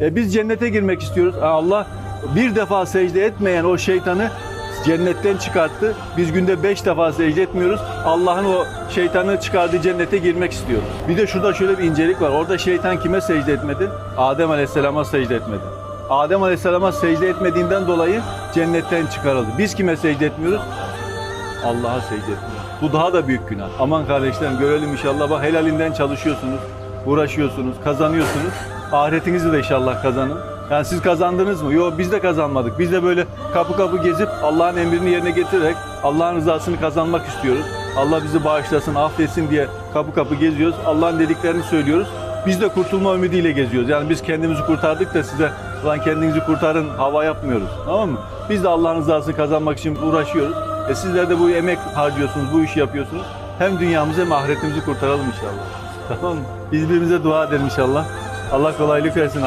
E biz cennete girmek istiyoruz. Allah bir defa secde etmeyen o şeytanı cennetten çıkarttı. Biz günde beş defa secde etmiyoruz. Allah'ın o şeytanı çıkardığı cennete girmek istiyoruz. Bir de şurada şöyle bir incelik var. Orada şeytan kime secde etmedi? Adem Aleyhisselam'a secde etmedi. Adem Aleyhisselam'a secde etmediğinden dolayı cennetten çıkarıldı. Biz kime secde etmiyoruz? Allah'a secde etmiyoruz. Bu daha da büyük günah. Aman kardeşlerim görelim inşallah. Bak helalinden çalışıyorsunuz, uğraşıyorsunuz, kazanıyorsunuz. Ahiretinizi de inşallah kazanın. Yani siz kazandınız mı? Yok biz de kazanmadık. Biz de böyle kapı kapı gezip Allah'ın emrini yerine getirerek Allah'ın rızasını kazanmak istiyoruz. Allah bizi bağışlasın, affetsin diye kapı kapı geziyoruz. Allah'ın dediklerini söylüyoruz. Biz de kurtulma ümidiyle geziyoruz. Yani biz kendimizi kurtardık da size lan kendinizi kurtarın hava yapmıyoruz. Tamam mı? Biz de Allah'ın rızasını kazanmak için uğraşıyoruz. E sizler de bu emek harcıyorsunuz, bu işi yapıyorsunuz. Hem dünyamızı hem ahiretimizi kurtaralım inşallah. Tamam mı? Birbirimize dua edelim inşallah. Allah kolaylık versin.